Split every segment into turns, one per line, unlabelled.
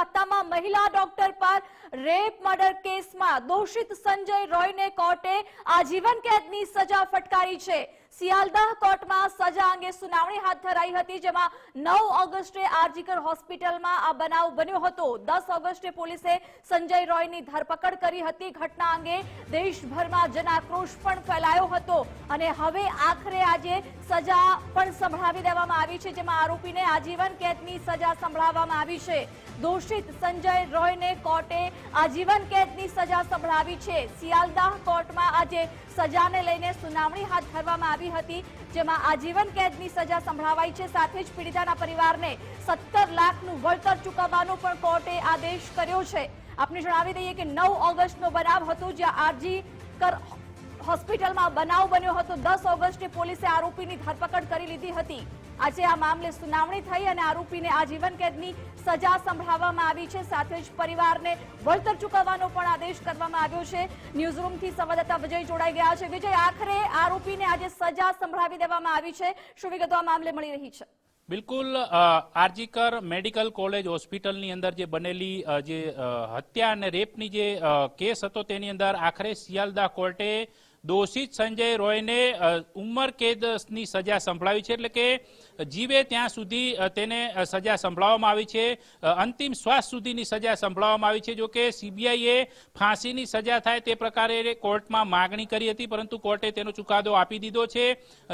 કોલકાતામાં મહિલા ડોક્ટર પર રેપ મર્ડર કેસમાં દોષિત સંજય રોયને કોર્ટે આજીવન કેદની સજા ફટકારી છે. સિયાલદાહ કોર્ટમાં સજા અંગે સુનાવણી હાથ ધરાઈ હતી, જેમાં નવ ઓગસ્ટે આરજીકર હોસ્પિટલમાં આ બનાવ બન્યો હતો. દસ ઓગસ્ટે પોલીસે સંજય રોયની ધરપકડ કરી હતી. ઘટના અંગે દેશભરમાં જનાક્રોશ પણ ફેલાયો હતો અને હવે આખરે આજે સજા પણ સંભળાવી દેવામાં આવી છે, જેમાં આરોપીને આજીવન કેદની સજા સંભળાવવામાં આવી છે. દોષિત સંજય રોયને કોર્ટે આજીવન કેદની સજા સંભળાવી છે. સિયાલદાહ કોર્ટમાં આજે સજાને લઈને સુનાવણી હાથ ધરવામાં આવી હતી, જેમાં આજીવન કેદની સજા સંભળાવાઈ છે. સાથે જ પીડિતાના પરિવારને સત્તર લાખનું વળતર ચૂકવવાનો પણ કોર્ટે આદેશ કર્યો છે. આપને જણાવી દઈએ કે નવ ઓગસ્ટનો બનાવ હતો, જ્યાં આરજી કર હોસ્પિટલમાં બનાવ બન્યો હતો. દસ ઓગસ્ટે પોલીસે આરોપીની ધરપકડ કરી લીધી હતી. આજે આ મામલે સુનાવણી થઈ અને આરોપીને આજીવન કેદની સજા સંભળાવવામાં આવી છે. સાથે જ પરિવારને વળતર ચૂકવવાનો પણ આદેશ કરવામાં આવ્યો છે. ન્યૂઝરૂમથી સંવાદદાતા વિજય જોડાઈ ગયા છે. વિજય, આખરે આરોપીને આજે સજા સંભળાવી દેવામાં આવી છે. શું વિગતો આ મામલે મળી રહી છે?
બિલકુલ આરજીકર મેડિકલ કોલેજ હોસ્પિટલની અંદર જે બનેલી જે હત્યા અને રેપની જે કેસ હતો તેની અંદર આખરે સિયાલદા કોર્ટે દોષિત સંજય રોયને ઉંમર કેદની સજા સંભળાવી છે, એટલે કે જીવે ત્યાં સુધી તેને સજા સંભળાવવામાં આવી છે. અંતિમ શ્વાસ સુધીની સજા સંભળાવવામાં આવી છે. જો કે સીબીઆઈએ ફાંસીની સજા થાય તે પ્રકારે કોર્ટમાં માગણી કરી હતી, પરંતુ કોર્ટે તેનો ચુકાદો આપી દીધો છે.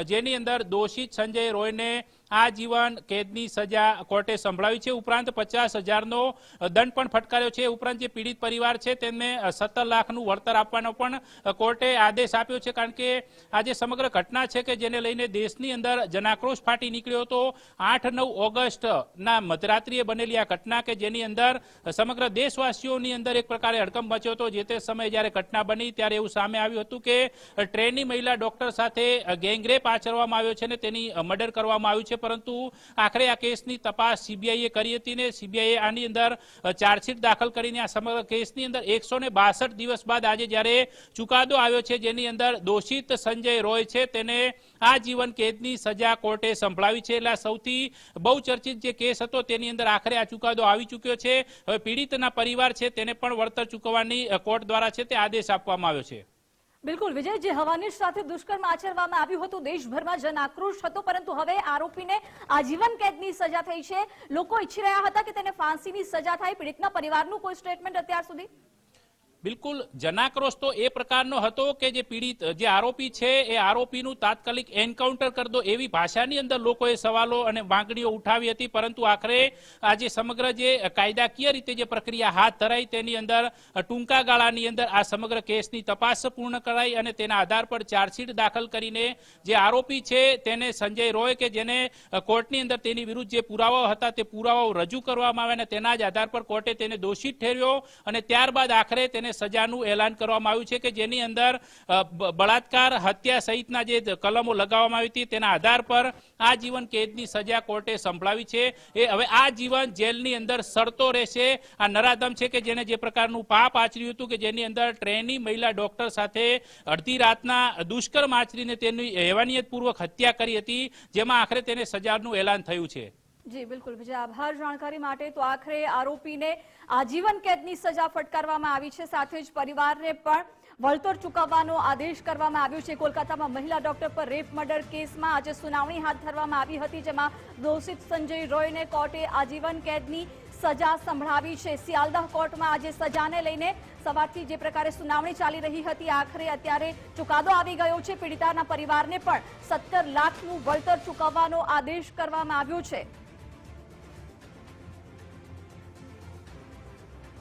જેની અંદર દોષિત સંજય રોયને આજીવન કેદની સજા કોર્ટે સંભળાવી છે. ઉપરાંત પચાસ હજારનો દંડ પણ ફટકાર્યો છે. ઉપરાંત જે પીડિત પરિવાર છે તેમને સત્તર લાખનું વળતર આપવાનો પણ કોર્ટે આદેશ આપ્યો છે. કારણ કે આ જે સમગ્ર ઘટના છે કે જેને લઈને દેશની અંદર જનાક્રોશ ફાટી નીકળ્યો હતો. આઠ નવ ઓગસ્ટના મધરાત્રિએ બનેલી આ ઘટના કે જેની અંદર સમગ્ર દેશવાસીઓની અંદર એક પ્રકારે હડકંપ મચ્યો હતો. જે તે સમયે જ્યારે ઘટના બની ત્યારે એવું સામે આવ્યું હતું કે ટ્રેનની મહિલા ડોક્ટર સાથે ગેંગરેપ આચરવામાં આવ્યો છે ને તેની મર્ડર કરવામાં આવ્યું છે. પરંતુ આખરે આ કેસની તપાસ સીબીઆઈએ કરી હતી ને સીબીઆઈએ આની અંદર ચાર્જશીટ દાખલ કરીને આ સમગ્ર કેસની અંદર એકસો ને બાસઠ દિવસ બાદ આજે જ્યારે ચુકાદો આવ્યો છે, જેની અંદર દોષિત સંજય રોય છે, તેને આજીવન કેદની સજા કોર્ટે સંભળાવી છે. એટલે સૌથી બહુ ચર્ચિત જે કેસ હતો, તેની અંદર આખરે આ ચુકાદો આવી ચૂક્યો છે. હવે પીડિતના પરિવાર છે, તેને પણ વળતર ચૂકવવાની કોર્ટ દ્વારા છે, તે આદેશ આપવામાં આવ્યો છે.
બિલકુલ, વિજય, જે હવાનિશ સાથે દુષ્કર્મ આચરવામાં આવ્યું હતું, દેશભરમાં જન આક્રોશ હતો, પરંતુ હવે આરોપીને આજીવન કેદની સજા થઈ છે. લોકો ઈચ્છી રહ્યા હતા કે તેને ફાંસીની સજા થાય, પીડિતના પરિવારનું કોઈ સ્ટેટમેન્ટ અત્યાર સુધી?
બિલકુલ, જનાક્રોશ તો એ પ્રકારનો હતો કે જે પીડિત, જે આરોપી છે, એ આરોપીનું તાત્કાલિક એન્કાઉન્ટર કરી દો એવી ભાષાની અંદર લોકોએ સવાલો અને માંગણીઓ ઉઠાવી હતી. પરંતુ આખરે આજે સમગ્ર જે કાયદાકીય રીતે જે પ્રક્રિયા હાથ ધરાઈ, તેની અંદર ટૂંકા ગાળાની અંદર આ સમગ્ર કેસની તપાસ પૂર્ણ કરાઈ અને તેના આધાર પર ચાર્જશીટ દાખલ કરીને જે આરોપી છે, તેને સંજય રોય કે જેને કોર્ટની અંદર તેની વિરુદ્ધ જે પુરાવાઓ હતા, તે પુરાવાઓ રજૂ કરવામાં આવ્યા અને તેના જ આધાર પર કોર્ટે તેને દોષિત ઠેર્યો અને ત્યારબાદ આખરે તેને સજાનું એલાન કરવામાં આવ્યું છે કે જેની અંદર બળાત્કાર, હત્યા સહિતના જે કલમો લગાવવામાં આવી હતી, તેના આધાર પર આજીવન કેદની સજા કોર્ટે સંભળાવી છે. એ હવે આ જીવન જેલની અંદર સડતો રહેશે. આ નરાધમ છે કે જેને જે પ્રકારનું પાપ આચર્યું હતું કે જેની અંદર ટ્રેની મહિલા ડોક્ટર સાથે અડધી રાતના દુષ્કર્મ આચરીને તેની હેવાનિયતપૂર્વક હત્યા કરી હતી, જેમાં આખરે તેને સજાનું એલાન થયું છે.
જી, બિલકુલ. વિજય આભાર જાણકારી માટે તો આખરે આરોપીને આજીવન કેદની સજા ફટકારવામાં આવી છે. સાથે જ પરિવારને પણ વળતર ચૂકવવાનો આદેશ કરવામાં આવ્યો છે. કોલકાતામાં મહિલા ડોક્ટર પર રેપ મર્ડર કેસમાં આજે સુનાવણી હાથ ધરવામાં આવી હતી, જેમાં દોષિત સંજય રોયને કોર્ટે આજીવન કેદની સજા સંભળાવી છે. સિયાલદાહ કોર્ટમાં આજે સજાને લઈને સવારથી જે પ્રકારે સુનાવણી ચાલી રહી હતી, આખરે અત્યારે ચુકાદો આવી ગયો છે. પીડિતાના પરિવારને પણ સત્તર લાખનું વળતર ચૂકવવાનો આદેશ કરવામાં આવ્યો છે.